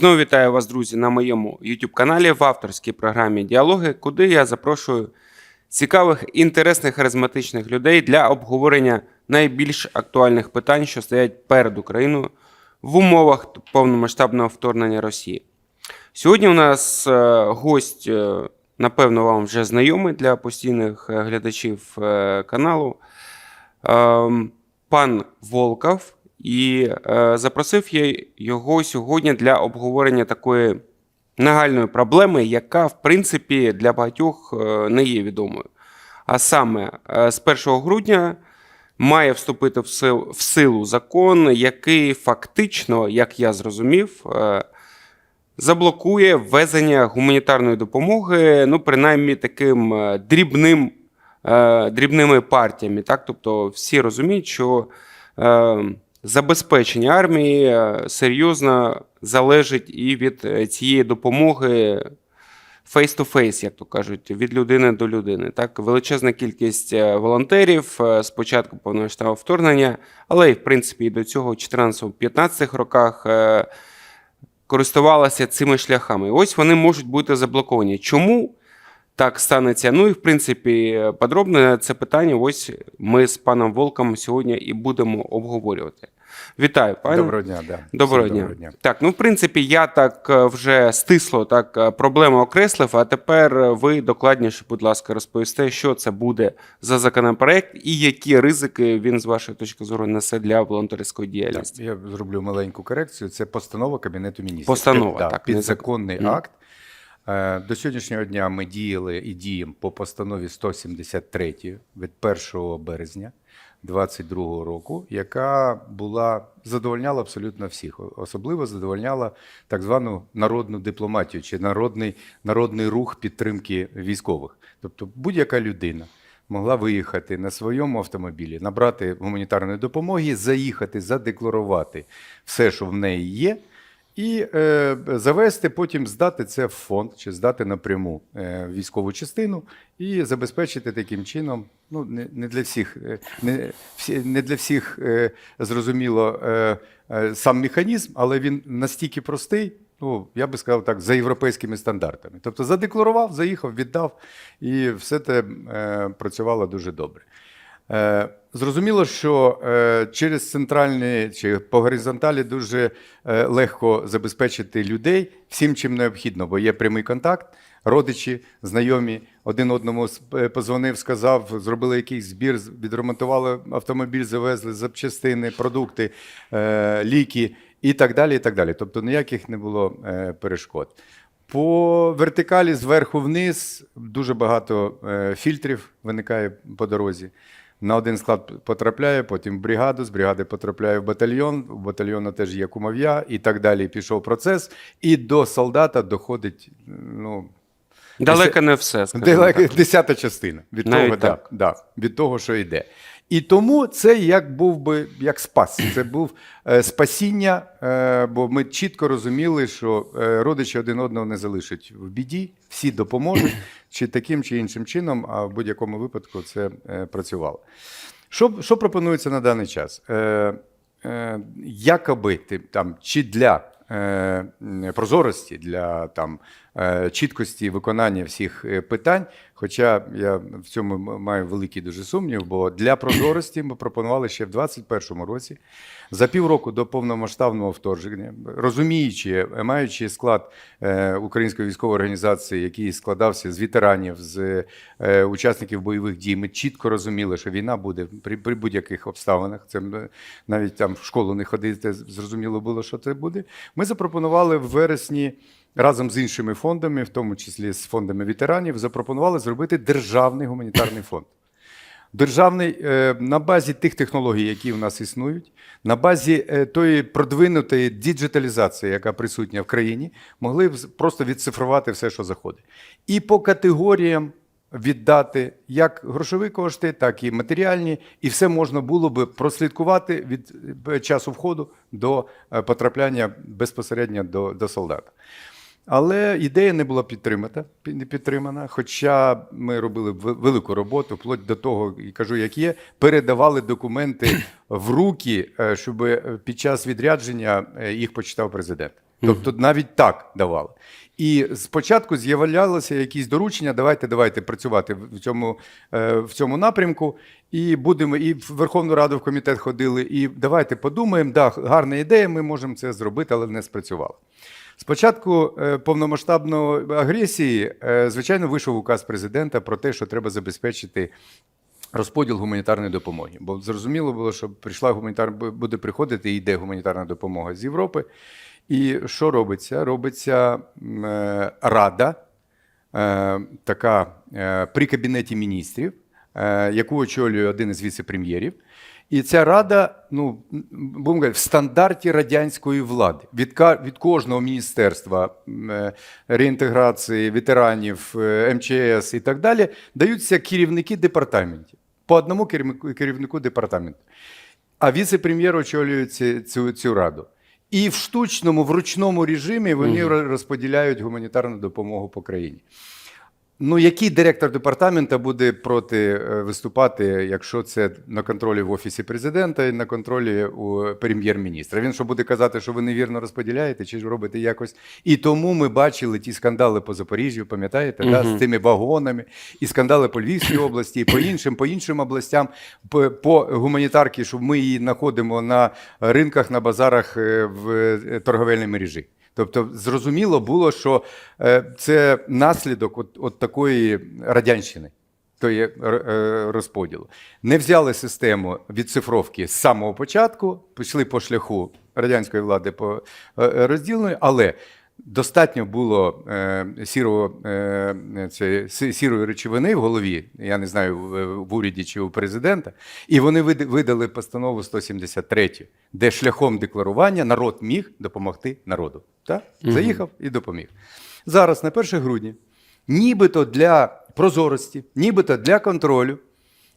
Знову вітаю вас, друзі, на моєму YouTube каналі в авторській програмі Діалоги, куди я запрошую цікавих, інтересних, харизматичних людей для обговорення найбільш актуальних питань, що стоять перед Україною в умовах повномасштабного вторгнення Росії. Сьогодні у нас е, гость, е, напевно, вам вже знайомий для постійних е, глядачів каналу. Ем, пан Волков, і е, запросив я його сьогодні для обговорення такої нагальної проблеми, яка, в принципі, для багатьох е, не є відомою. А саме, е, з 1 грудня має вступити в силу, закон, який фактично, як я зрозумів, е, заблокує ввезення гуманітарної допомоги, ну, принаймні таким дрібним, дрібними партіями. Так? Тобто всі розуміють, що забезпечення армії е, серйозно залежить і від е, цієї допомоги face-to-face, як то кажуть, від людини до людини. Так, величезна кількість е, волонтерів з повномасштабного вторгнення, але й в принципі і до цього, в 14-15 роках. користувалася цими шляхами. Ось вони можуть бути заблоковані. Чому так станеться? Ну і в принципі, подробно це питання. Ось ми з паном Волком сьогодні і будемо обговорювати. Вітаю, пане. Доброго дня, да. Доброго дня. доброго дня. Так, ну в принципі, я так е, вже стисло так е, проблему окреслив. А тепер е, ви докладніше, будь ласка, розповісте, що це буде за законопроект і які ризики він з вашої точки зору несе для волонтерської Так, діяльності. я зроблю маленьку корекцію. Це постанова Кабінету міністрів. Постанова, да, так, підзаконний закон. Мгм. акт. Е, До сьогоднішнього дня ми діяли і діємо по постанові 173 від 1 березня 2022 року, яка була задовольняла абсолютно всіх. Особливо задовольняла так звану народну дипломатію чи народний, народний рух підтримки військових. Тобто будь-яка людина могла виїхати на своєму автомобілі, набрати гуманітарної допомоги, заїхати, задекларувати все, що в неї є, і е, завести, потім здати це в фонд чи здати напряму е, військову частину і забезпечити таким чином. Ну, не, не для всіх, е, не, всі, не для всіх е, зрозуміло е, е, сам механізм, але він настільки простий. Ну, я би сказав так, за європейськими стандартами. Тобто задекларував, заїхав, віддав, і все це е, працювало дуже добре. Е, Зрозуміло, що е, через центральні чи по горизонталі дуже е, легко забезпечити людей всім, чим необхідно, бо є прямий контакт. Родичі, знайомі один одному позвонив, сказав, зробили якийсь збір, відремонтували автомобіль, завезли запчастини, продукти, ліки і так далі. І так далі. Тобто ніяких не було перешкод. По вертикалі зверху вниз дуже багато фільтрів виникає по дорозі. На один склад потрапляє, потім в бригаду, з бригади потрапляє в батальйон, у батальйону теж є кумов'я і так далі. Пішов процес, і до солдата доходить ну, Далеко не все. Далеко, десята частина від Навіть того, да, да, від того, що йде. І тому це як був би як спас. Це був е, спасіння, е, бо ми чітко розуміли, що е, родичі один одного не залишать в біді, всі допоможуть, чи таким чи іншим чином, а в будь-якому випадку це працювало. Що, що пропонується на даний час? Е, е, якоби ти, там, чи для прозорості, для там, чіткості виконання всіх е, питань. Хоча я в цьому маю великий дуже сумнів, бо для прозорості ми пропонували ще в 2021 році, за півроку до повномасштабного вторгнення, розуміючи, е, маючи склад е, української військової організації, який складався з ветеранів, з е, учасників бойових дій, ми чітко розуміли, що війна буде при, при будь-яких обставинах. Це навіть там в школу не ходити, зрозуміло було, що це буде. Ми запропонували в вересні. Разом з іншими фондами, в тому числі з фондами ветеранів, запропонували зробити державний гуманітарний фонд. Державний е, на базі тих технологій, які в нас існують, на базі е, тої продвинутої діджиталізації, яка присутня в країні, могли б просто відцифрувати все, що заходить. І по категоріям віддати як грошові кошти, так і матеріальні, і все можна було би прослідкувати від е, часу входу до потрапляння безпосередньо до, до солдата. Але ідея не була підтримана, не підтримана. Хоча ми робили велику роботу, вплоть до того, і кажу, як є, передавали документи в руки, е, щоб е, під час відрядження е, їх почитав президент. Тобто навіть так давали. І спочатку з'являлося якісь доручення, давайте, давайте працювати в цьому, в цьому напрямку. І будемо, і в Верховну Раду в комітет ходили, і давайте подумаємо, да, гарна ідея, ми можемо це зробити, але не спрацювало. Спочатку е, повномасштабної агресії, е, звичайно, вийшов указ президента про те, що треба забезпечити розподіл гуманітарної допомоги. Бо зрозуміло було, що прийшла гуманітар... буде приходити і йде гуманітарна допомога з Європи. І що робиться? Робиться е, рада, така при кабінеті міністрів, яку очолює один із віце-прем'єрів. І ця рада, ну будемо говорити, в стандарті радянської влади від, від кожного міністерства е, реінтеграції, ветеранів, е, МЧС і так далі, даються керівники департаментів по одному керівнику, департаменту. А віце-прем'єр очолює цю, цю раду. І в штучному, в ручному режимі вони ро- розподіляють гуманітарну допомогу по країні. Ну, який директор департамента буде проти е, виступати, якщо це на контролі в офісі президента і на контролі у прем'єр-міністра? Він що буде казати, що ви невірно розподіляєте, чи ж робите якось? І тому ми бачили ті скандали по Запоріжжю, пам'ятаєте, да, з тими вагонами, і скандали по Львівській області, і по іншим, по іншим областям, по, по гуманітарці, що ми її знаходимо на ринках, на базарах е, в е, торговельній мережі. Тобто, зрозуміло було, що е, це наслідок от, от такої радянщини, тої р- е, розподілу. Не взяли систему відцифровки з самого початку, пішли по шляху радянської влади по е, розділенню, але достатньо було е, сірого, е, це, сірої речовини в голові, я не знаю, в, уряді чи у президента, і вони видали постанову 173, де шляхом декларування народ міг допомогти народу. Так? Заїхав і допоміг. Зараз, на 1 грудня, нібито для прозорості, нібито для контролю,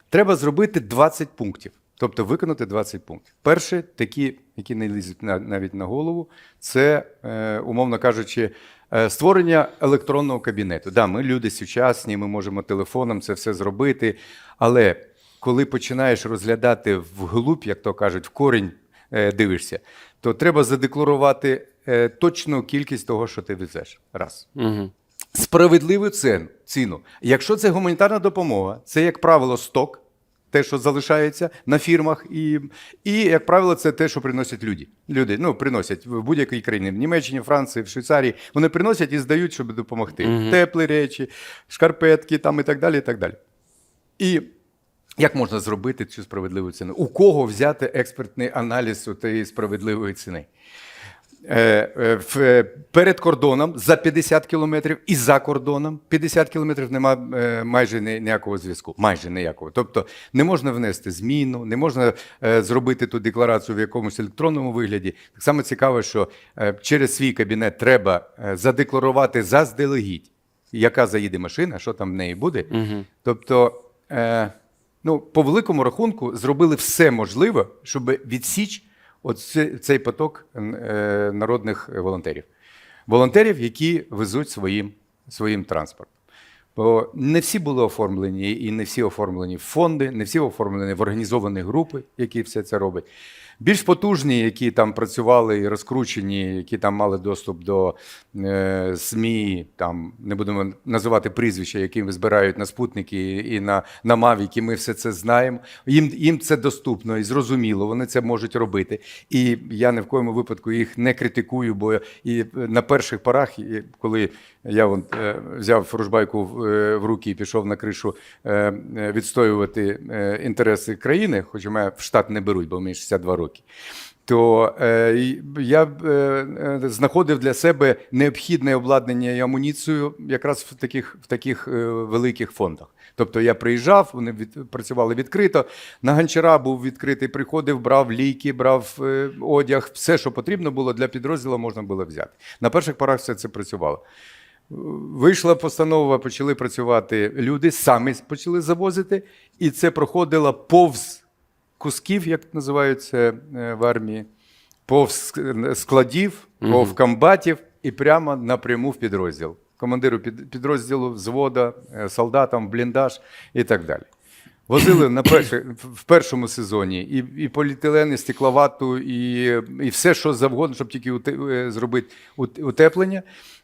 треба зробити 20 пунктів. Тобто виконати 20 пунктів. Перше, такі, які не лізуть навіть на голову, це, е, умовно кажучи, е, створення електронного кабінету. Да, ми люди сучасні, ми можемо телефоном це все зробити. Але коли починаєш розглядати вглуб, як то кажуть, в корінь е, дивишся, то треба задекларувати точну кількість того, що ти везеш. Раз Угу. справедливу ціну. Якщо це гуманітарна допомога, це, як правило, сток, те, що залишається на фірмах, і, і як правило, це те, що приносять люди. Люди ну, приносять в будь-якій країні, в Німеччині, Франції, в Швейцарії. Вони приносять і здають, щоб допомогти. Теплі речі, шкарпетки там, і так далі. І так далі. І як можна зробити цю справедливу ціну? У кого взяти експертний аналіз у тієї справедливої ціни? Е, е, е, перед кордоном за 50 кілометрів і за кордоном 50 кілометрів нема майже ніякого зв'язку. Майже ніякого. Тобто не можна внести зміну, не можна зробити ту декларацію в якомусь електронному вигляді. Так само цікаво, що через свій кабінет треба задекларувати заздалегідь, яка заїде машина, що там в неї буде. Угу. Тобто, ну, по великому рахунку, зробили все можливе, щоб відсіч от цей, поток е, народних волонтерів. Волонтерів, які везуть своїм, своїм транспортом. Бо не всі були оформлені, і не всі оформлені в фонди, не всі оформлені в організовані групи, які все це роблять. Більш потужні, які там працювали і розкручені, які там мали доступ до е, СМІ, там не будемо називати прізвища, які збирають на спутники і на, на Мавіки, ми все це знаємо. Їм, їм це доступно і зрозуміло, вони це можуть робити. І я ні в коєму випадку їх не критикую, бо і на перших порах, коли я вон, е, взяв ружбайку в, е, в руки і пішов на кришу е, е, відстоювати е, інтереси країни, хоч мене в штат не беруть, бо мені 62 роки. То е, я е, е, знаходив для себе необхідне обладнання і амуніцію якраз в таких, в таких е, великих фондах. Тобто я приїжджав, вони від, працювали відкрито. На гончара був відкритий, приходив, брав ліки, брав е, одяг, все, що потрібно було для підрозділу, можна було взяти. На перших порах все це працювало. Вийшла постанова, почали працювати люди, самі почали завозити, і це проходило повз кусків, як називаються е, в армії, повз складів, повз комбатів і прямо напряму в підрозділ. Командиру підрозділу, взвода, е, солдатам, бліндаж і так далі. Возили на перше, в першому сезоні і, і поліетилен, і стекловату, і, і все, що завгодно, щоб тільки уте, е, зробити утеплення.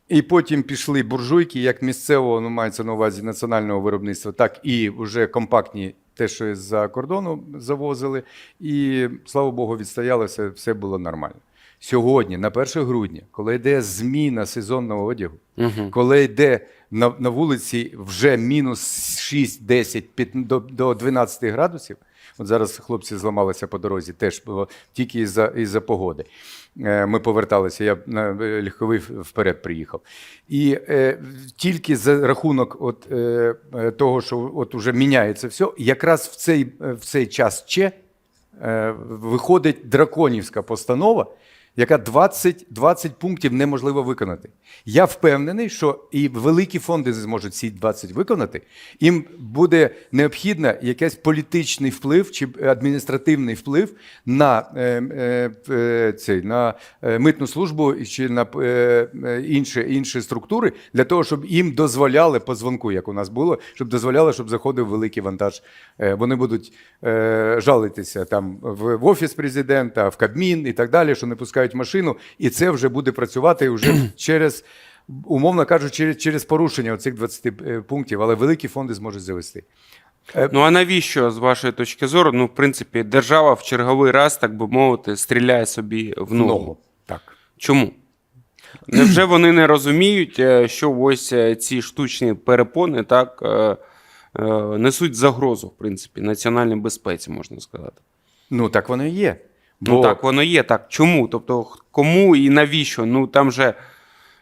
І потім пішли буржуйки, як місцевого, ну мається на увазі національного виробництва, так і вже компактні, те, що з-за кордону завозили. І слава Богу, відстоялося, все було нормально. Сьогодні, на 1 грудня, коли йде зміна сезонного одягу, Угу. коли йде на, на вулиці вже мінус 6, 10 5, до, до 12 градусів. От зараз хлопці зламалися по дорозі, теж було тільки із-за, із-за погоди. Е, Ми поверталися, я на ліховий вперед приїхав. І е, тільки за рахунок от, е, е, того, що от уже міняється все, якраз в цей, е, в цей час ще е, виходить драконівська постанова, яка 20, 20 пунктів неможливо виконати. Я впевнений, що і великі фонди зможуть ці 20 виконати. Їм буде необхідно якийсь політичний вплив чи адміністративний вплив на, е, е, е, цей, на е, митну службу чи на е, інші, інші структури для того, щоб їм дозволяли по дзвонку, як у нас було, щоб дозволяли, щоб заходив великий вантаж. Е, Вони будуть е, жалитися там в офіс президента, в Кабмін і так далі, що не пускають машину, і це вже буде працювати вже через. Умовно кажучи, через, через порушення цих 20 е, пунктів, але великі фонди зможуть завести. Ну а навіщо, з вашої точки зору, ну, в принципі, держава в черговий раз, так би мовити, стріляє собі в ногу? Так. Чому? Невже вони не розуміють, е, що ось е, ці штучні перепони так е, е, несуть загрозу, в принципі, національній безпеці, можна сказати? Ну так воно і є. Ну так, воно є так. Чому? Тобто, кому і навіщо? Ну там же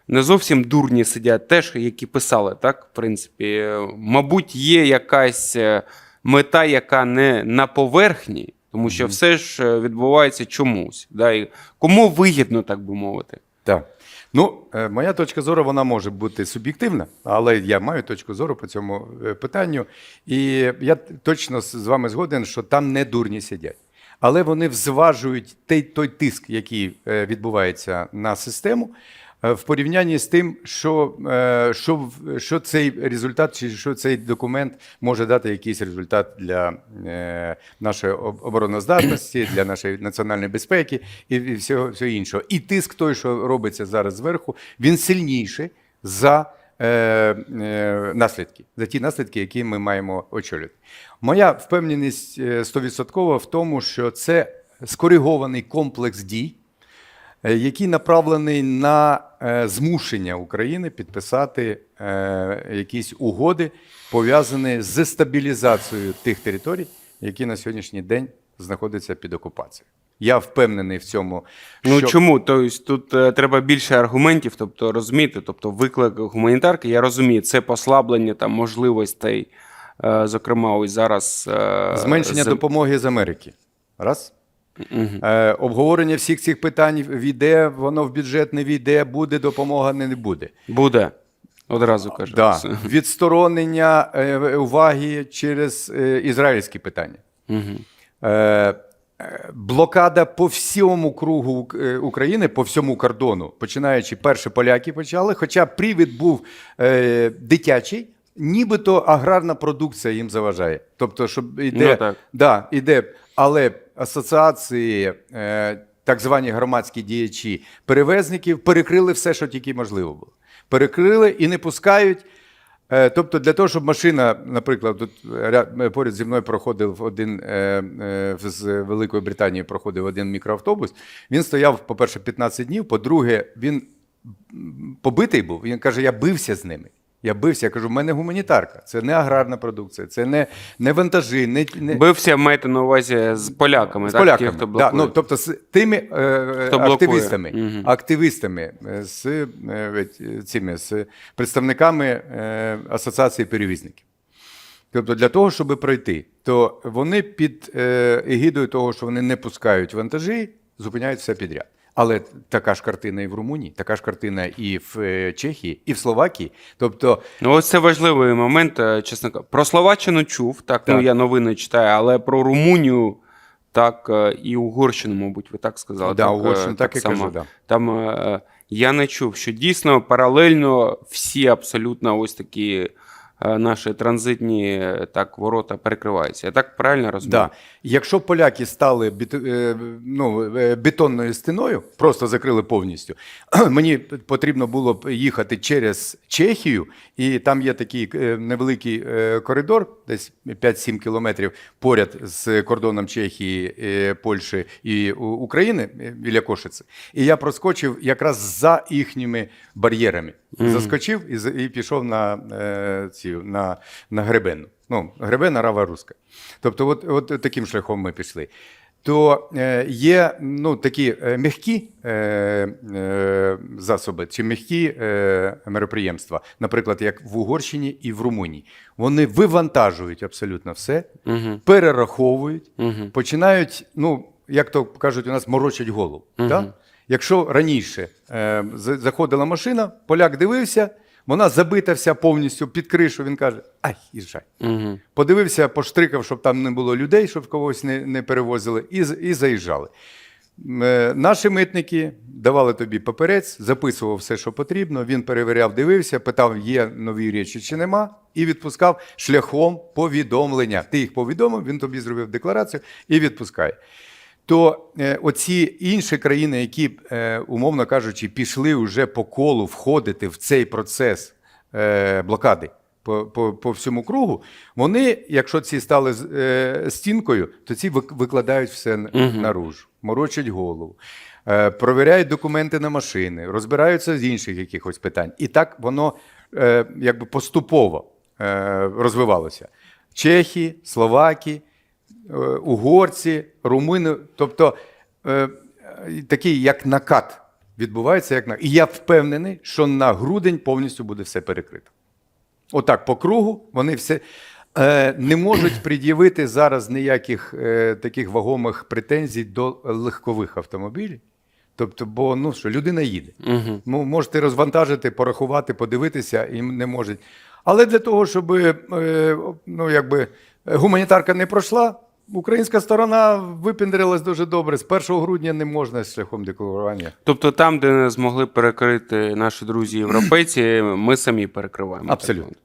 не зовсім дурні сидять, теж, які писали, так, в принципі. Е, Мабуть, є якась е, мета, яка не на поверхні, тому що все ж е, відбувається чомусь. Да? І кому вигідно, так би мовити. Так. Ну, моя точка зору вона може бути суб'єктивна, але я маю точку зору по цьому питанню. І я точно з вами згоден, що там не дурні сидять. Але вони взважують той, той тиск, який е, відбувається на систему, е, в порівнянні з тим, що, е, що, що цей результат чи що цей документ може дати якийсь результат для нашої обороноздатності, для нашої національної безпеки і, всього, всього іншого. І тиск той, що робиться зараз зверху, він сильніший за наслідки, за ті наслідки, які ми маємо очолювати. Моя впевненість е, стовідсоткова в тому, що це скоригований комплекс дій, е, який направлений на е, змушення України підписати е, якісь угоди, пов'язані з стабілізацією тих територій, які на сьогоднішній день знаходяться під окупацією. Я впевнений в цьому. Ну що... чому? Тобто тут е, треба більше аргументів, тобто розуміти, тобто виклик гуманітарки, я розумію, це послаблення там можливостей, е, зокрема, ось зараз е, Зменшення з- допомоги з Америки. Раз. Мгм. Е, обговорення всіх цих питань війде, воно в бюджет не війде, буде допомога, не, буде. буде. Одразу кажу. Да. Відсторонення е, уваги через е, ізраїльські питання. Е, е, блокада по всьому кругу е, України, по всьому кордону, починаючи перші поляки почали, хоча привід був е, дитячий, нібито аграрна продукція їм заважає. Тобто, щоб іде, Ну, так. Да, іде, але асоціації, е, так звані громадські діячі перевезників перекрили все, що тільки можливо було. Перекрили і не пускають. Е, Тобто, для того, щоб машина, наприклад, тут ря- поряд зі мною проходив один е, е, з Великої Британії проходив один мікроавтобус. Він стояв, по-перше, 15 днів. По-друге, він побитий був. Він каже: я бився з ними. Я бився, я кажу, в мене гуманітарка. Це не аграрна продукція, це не, не вантажі, не, не Бився, маєте на увазі з поляками, з так? поляками. Ті, хто да, ну, тобто з тими е, Хто активістами, Мгм. активістами, е, з, е, цими, з представниками е, асоціації перевізників. Тобто для того, щоб пройти, то вони під егідою того, що вони не пускають вантажі, зупиняють все підряд. Але така ж картина і в Румунії, така ж картина і в е, Чехії, і в Словакії. Тобто, Ну, ось це важливий момент, е, чесно кажучи. Про Словаччину чув, так, ну я новини читаю, але про Румунію, так, е, і Угорщину, мабуть, ви так сказали. Да, е, Угорщину так і кажу, да. Там я не чув, що дійсно паралельно всі абсолютно ось такі наші транзитні е, так, ворота перекриваються. Я так правильно розумію? Да. Якщо поляки стали біт, е, ну, е, бетонною стіною, просто закрили повністю, мені потрібно було б їхати через Чехію, і там є такий е, невеликий е, коридор, десь 5-7 кілометрів поряд з кордоном Чехії, е, Польщі і України е, біля Кошиці. І я проскочив якраз за їхніми бар'єрами. Заскочив і, і пішов на, е, ці, на, на гребенну. Ну, гребена рава руска. Тобто, от, от таким шляхом ми пішли. То е, є ну, такі е, м'які е, е, засоби чи м'які е, мероприємства, наприклад, як в Угорщині і в Румунії. Вони вивантажують абсолютно все, Угу. перераховують, Угу. починають, ну, як то кажуть, у нас морочать голову. Мгм. Да? Якщо раніше е, заходила машина, поляк дивився, вона забита вся повністю під кришу, він каже: ай, їжджай. Угу. Подивився, поштрикав, щоб там не було людей, щоб когось не, не перевозили, і, і заїжджали. Е, Наші митники давали тобі паперець, записував все, що потрібно. Він перевіряв, дивився, питав, є нові речі чи нема, і відпускав шляхом повідомлення. Ти їх повідомив, він тобі зробив декларацію і відпускає. То е, оці інші країни, які, е, умовно кажучи, пішли вже по колу входити в цей процес е, блокади по, по, по всьому кругу, вони, якщо ці стали е, стінкою, то ці вик- викладають все Мгм. наружу, морочать голову, е, провіряють документи на машини, розбираються з інших якихось питань. І так воно е, якби поступово е, розвивалося. Чехи, Словаки, угорці, румуни, тобто е, е, такий як накат відбувається, як на і я впевнений, що на грудень повністю буде все перекрито. Отак, по кругу вони все е, не можуть пред'явити зараз ніяких е, таких вагомих претензій до легкових автомобілів. Тобто, бо ну що, людина їде. Угу. Ну, можете розвантажити, порахувати, подивитися, і не можуть. Але для того, щоб е, ну, якби, гуманітарка не пройшла, українська сторона випіндрилась дуже добре. З 1 грудня не можна шляхом декларування. Тобто там, де не змогли перекрити наші друзі європейці, ми самі перекриваємо. Абсолютно.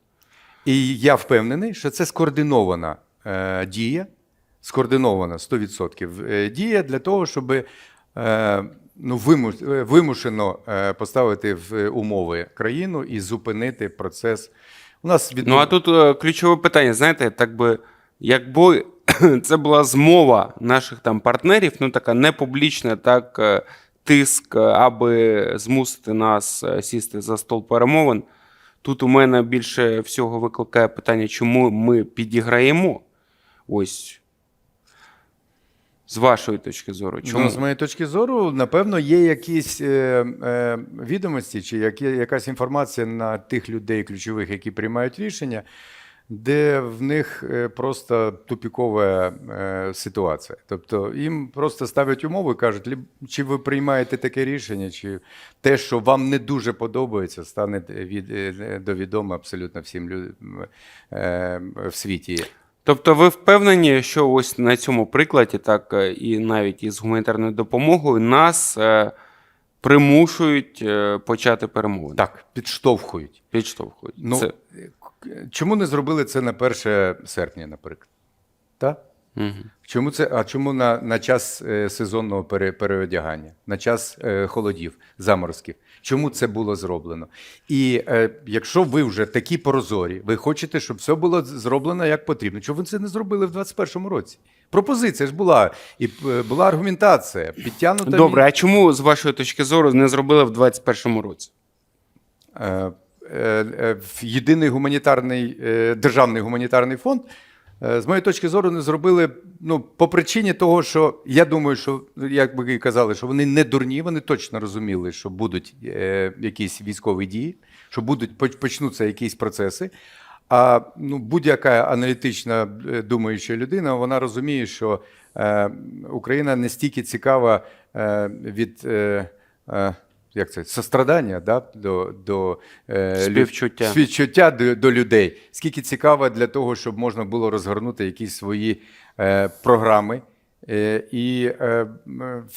І я впевнений, що це скоординована е, дія, скоординована 100% е, дія для того, щоб е, ну, е, вимушено е, поставити в умови країну і зупинити процес. У нас від... Ну а тут е, ключове питання, знаєте, так би, якби це була змова наших там партнерів, ну така непублічна, так е, тиск, е, аби змусити нас е, сісти за стол перемовин. Тут у мене більше всього викликає питання, чому ми підіграємо. Ось. З вашої точки зору. Чому? Ну, з моєї точки зору, напевно, є якісь е, е, відомості чи які, якась інформація на тих людей ключових, які приймають рішення, де в них е, просто тупікова е, ситуація. Тобто їм просто ставлять умови і кажуть, «Ліб- чи ви приймаєте таке рішення, чи те, що вам не дуже подобається, стане від, е, довідомо абсолютно всім людям в світі. Тобто ви впевнені, що ось на цьому прикладі, так і навіть із гуманітарною допомогою, нас примушують почати перемовини. Так, підштовхують. Підштовхують. Ну, Це... чому не зробили це на 1 серпня, наприклад? Так? Угу. Чому це, а чому на, на час е, сезонного пере, переодягання, на час е, холодів, заморозків? Чому це було зроблено? І е, якщо ви вже такі прозорі, ви хочете, щоб все було зроблено як потрібно, чому ви це не зробили в 2021 році? Пропозиція ж була, і е, була аргументація, підтягнута. Добре, а чому з вашої точки зору не зробили в 2021 році? Е, в єдиний гуманітарний е, державний гуманітарний фонд, е, з моєї точки зору, не зробили ну, по причині того, що я думаю, що як ви казали, що вони не дурні, вони точно розуміли, що будуть е, якісь військові дії, що будуть почнуться якісь процеси. А ну, будь-яка аналітична е, думаюча людина, вона розуміє, що е, Україна не стільки цікава е, від е, е, як це, сострадання да, до, до е, Співчуття. співчуття до, до людей. Скільки цікаво для того, щоб можна було розгорнути якісь свої е, програми І е,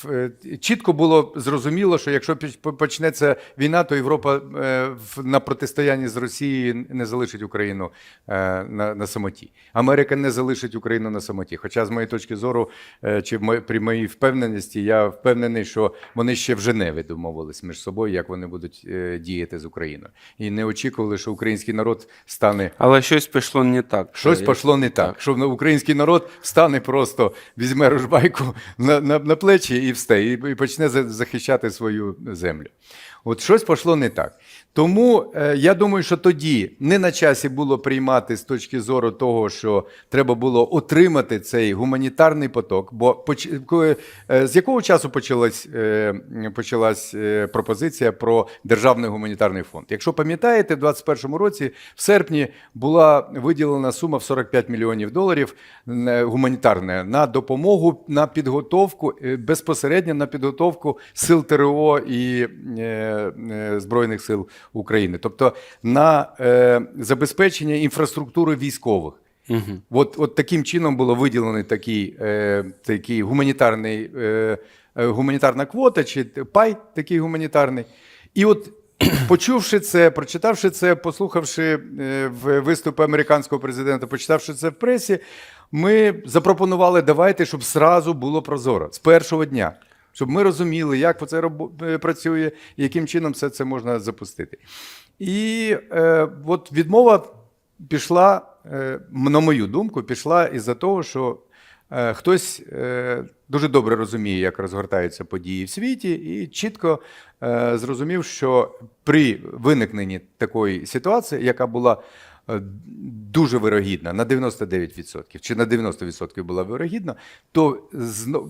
е, чітко було зрозуміло, що якщо почнеться війна, то Європа е, на протистоянні з Росією не залишить Україну е, на, на самоті. Америка не залишить Україну на самоті. Хоча, з моєї точки зору, е, чи при моїй впевненості, я впевнений, що вони ще в Женеві домовились між собою, як вони будуть е, діяти з Україною. І не очікували, що український народ стане Але щось пішло не так. Щось Е, пішло не так. Що український народ встане просто, візьме ружбайку на, на, на плечі і все, і, і почне захищати свою землю. От щось пішло не так. Тому е, я думаю, що тоді не на часі було приймати з точки зору того, що треба було отримати цей гуманітарний поток. Бо е, з якого часу почалась, е, почалась пропозиція про державний гуманітарний фонд? Якщо пам'ятаєте, в 2021 році в серпні була виділена сума в 45 мільйонів доларів е, гуманітарна на допомогу на підготовку безпосередньо на підготовку сил ТРО і Збройних сил України, тобто на е, забезпечення інфраструктури військових. Мгм. От, от таким чином було виділений такий, е, такий гуманітарний, е, е, гуманітарна квота чи пай такий гуманітарний. І от почувши це, прочитавши це, послухавши е, виступи американського президента, почитавши це в пресі, ми запропонували давайте, щоб зразу було прозоро з першого дня. Щоб ми розуміли, як це е, працює, яким чином все це можна запустити. І е, от відмова пішла, е, на мою думку, пішла із-за того, що е, хтось е, дуже добре розуміє, як розгортаються події в світі, і чітко е, зрозумів, що при виникненні такої ситуації, яка була дуже вирогідна, на 99% чи на 90% була вирогідна, то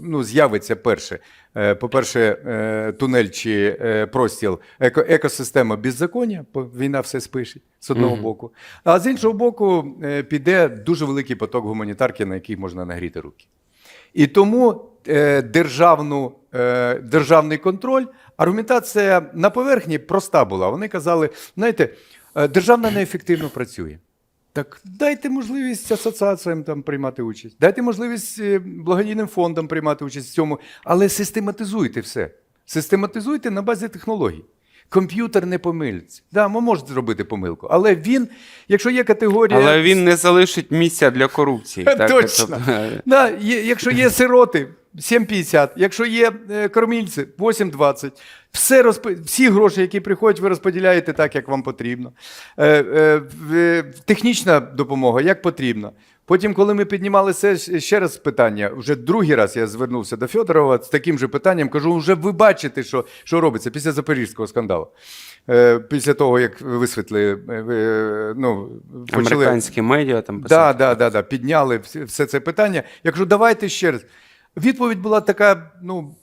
ну, з'явиться перше, е, по-перше, е, тунель чи е, простіл, еко, екосистема беззаконня, бо війна все спишить з одного Мгм. боку. А з іншого боку, е, піде дуже великий поток гуманітарки, на який можна нагріти руки. І тому е, державну, е, державний контроль, аргументація на поверхні проста була. Вони казали: знаєте, е, державна неефективно працює. Так дайте можливість асоціаціям там приймати участь, дайте можливість е, благодійним фондам приймати участь в цьому, але систематизуйте все. Систематизуйте на базі технологій. Комп'ютер не помилиться. Да, ми можете зробити помилку, але він, якщо є категорія. Але він не залишить місця для корупції. так? Точно. Тобто, Да, якщо є сироти, 7,50. Якщо є е, кормільці, 8,20. Все розп... Всі гроші, які приходять, ви розподіляєте так, як вам потрібно. Е, е, е, технічна допомога, як потрібно. Потім, коли ми піднімали це ще раз питання, вже другий раз я звернувся до Федорова з таким же питанням, кажу, вже ви бачите, що, що робиться після запорізького скандалу. Е, після того, як висвітли, е, ну, почали Американські медіа там Да, да, да, да, підняли все це питання. Я кажу, давайте ще раз. Відповідь була така, ну,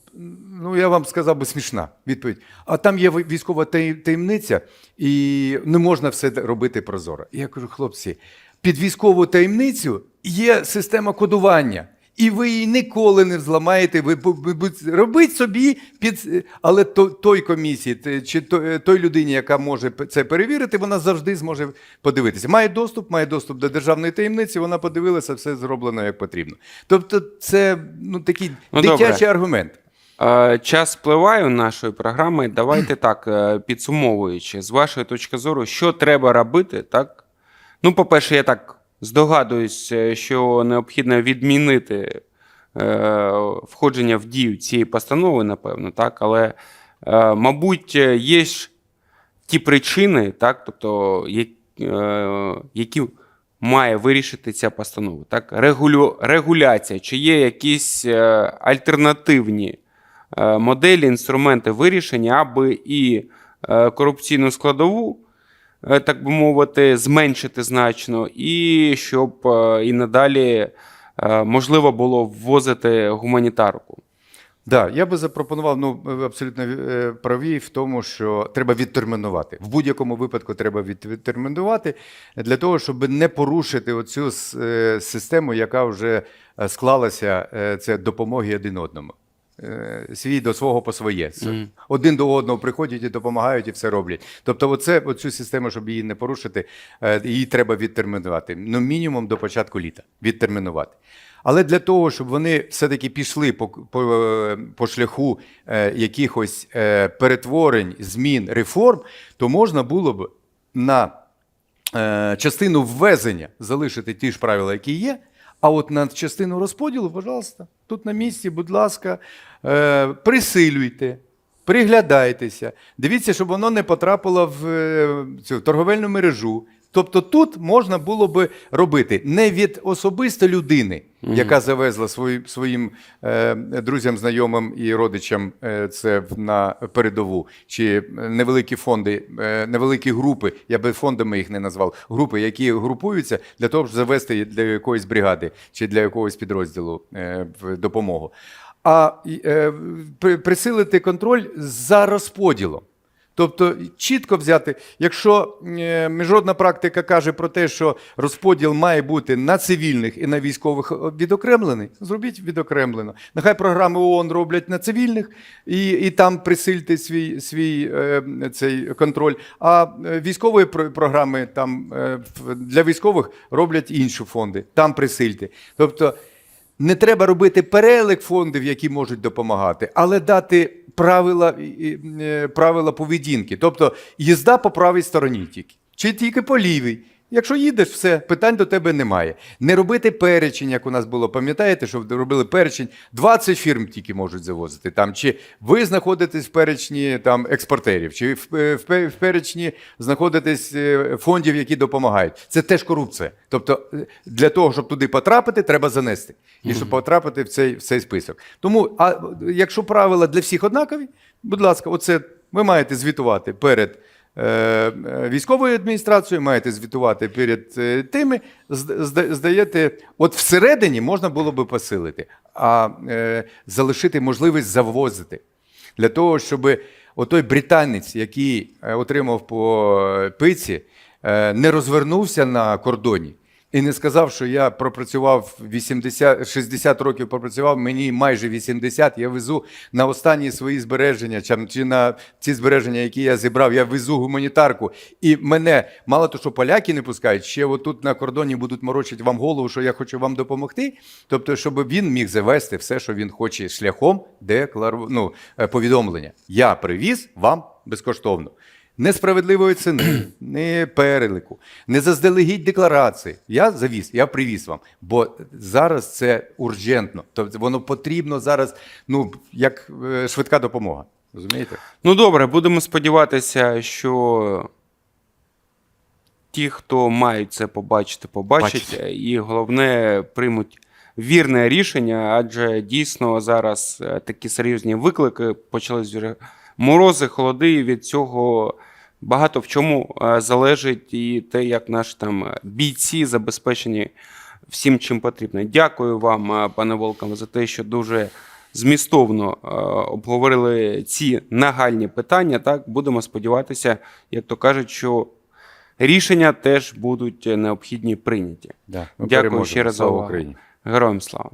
ну я вам сказав би смішна відповідь. А там є військова таємниця, і не можна все робити прозоро. Я кажу, хлопці, під військову таємницю є система кодування. І ви її ніколи не зламаєте. Ви, робіть собі під але той комісії чи е, той людині, яка може це перевірити, вона завжди зможе подивитися. Має доступ, має доступ до державної таємниці. Вона подивилася, все зроблено як потрібно. Тобто, це ну такий Ну, дитячий добре. аргумент. Час спливає у нашої програми. Давайте так, е, підсумовуючи, з вашої точки зору, що треба робити, так? Ну, по-перше, я так здогадуюсь, е, що необхідно відмінити е, входження в дію цієї постанови, напевно, так, але, е, мабуть, е, є ж ті причини, так, тобто, я- е, які має вирішити ця постанова. Так? Регулю, регуляція, чи є якісь е, альтернативні е, моделі, інструменти вирішення, аби і е, корупційну складову, так би мовити, зменшити значно, і щоб е, і надалі е, можливо було ввозити гуманітарку. Да, я би запропонував, ну ви абсолютно е, праві в тому, що треба відтермінувати. В будь-якому випадку треба від- відтермінувати для того, щоб не порушити оцю е, систему, яка вже е, склалася, е, це допомоги один одному. Е, свій до свого по своє. С- Один до одного приходять і допомагають, і все роблять. Тобто, оце, оцю систему, щоб її не порушити, е, її треба відтермінувати. Ну, мінімум до початку літа відтермінувати. Але для того, щоб вони все-таки пішли по, по, е, по шляху е, якихось е, перетворень, змін, реформ, то можна було б на е, частину ввезення залишити ті ж правила, які є. А от на частину розподілу, пожалуйста, тут на місці, будь ласка, е, присилюйте, приглядайтеся, дивіться, щоб воно не потрапило в е, цю торговельну мережу. Тобто тут можна було би робити не від особисто людини, яка завезла свої, своїм е, друзям, знайомим і родичам е, це на передову, чи невеликі фонди, е, невеликі групи, я би фондами їх не назвав, групи, які групуються для того, щоб завести для якоїсь бригади чи для якогось підрозділу е, допомогу. А е, присилити контроль за розподілом. Тобто чітко взяти, якщо е, міжнародна практика каже про те, що розподіл має бути на цивільних і на військових відокремлений, зробіть відокремлено. Нехай програми ООН роблять на цивільних і, і там присильте свій, свій е, цей контроль. А е, військові програми там для військових роблять інші фонди, там присильте. Тобто не треба робити перелик фондів, які можуть допомагати, але дати правила, е, правила поведінки. Тобто їзда по правій стороні тільки, чи тільки по лівій. Якщо їдеш, все, питань до тебе немає. Не робити перечень, як у нас було. Пам'ятаєте, що робили перечень? 20 фірм тільки можуть завозити. Там, чи ви знаходитесь в перечні там, експортерів, чи в, е, в, в перечні знаходитесь е, фондів, які допомагають. Це теж корупція. Тобто, е, для того, щоб туди потрапити, треба занести. І щоб потрапити в цей, в цей список. Тому, а якщо правила для всіх однакові, будь ласка, оце ви маєте звітувати перед. Е, Військовою адміністрацією маєте звітувати перед е, тими, зда- зда- здаєте, от всередині можна було би посилити, а е, залишити можливість завозити. Для того, щоб отой британець, який отримав по пиці, не розвернувся на кордоні і не сказав, що я пропрацював 80, 60 років пропрацював, мені майже 80, я везу на останні свої збереження, чи, на ці збереження, які я зібрав, я везу гуманітарку. І мене мало того, що поляки не пускають, ще отут на кордоні будуть морочити вам голову, що я хочу вам допомогти. Тобто, щоб він міг завести все, що він хоче шляхом деклару... ну, е, повідомлення. Я привіз вам безкоштовно. Несправедливої ціни, не перелику, не заздалегідь декларації. Я завіз, я привіз вам. Бо зараз це уржентно. Тобто воно потрібно зараз, ну, як е, швидка допомога. Розумієте? Ну добре, будемо сподіватися, що ті, хто мають це побачити, побачать, Бачать. і головне приймуть вірне рішення, адже дійсно зараз е, такі серйозні виклики почались вже морози, холоди. Від цього багато в чому е, залежить і те, як наші там бійці забезпечені всім, чим потрібно. Дякую вам, е, пане Волкам, за те, що дуже змістовно е, обговорили ці нагальні питання. Так, будемо сподіватися, як то кажуть, що рішення теж будуть необхідні прийняті. Да, Дякую ще раз за увагу. Героям слава.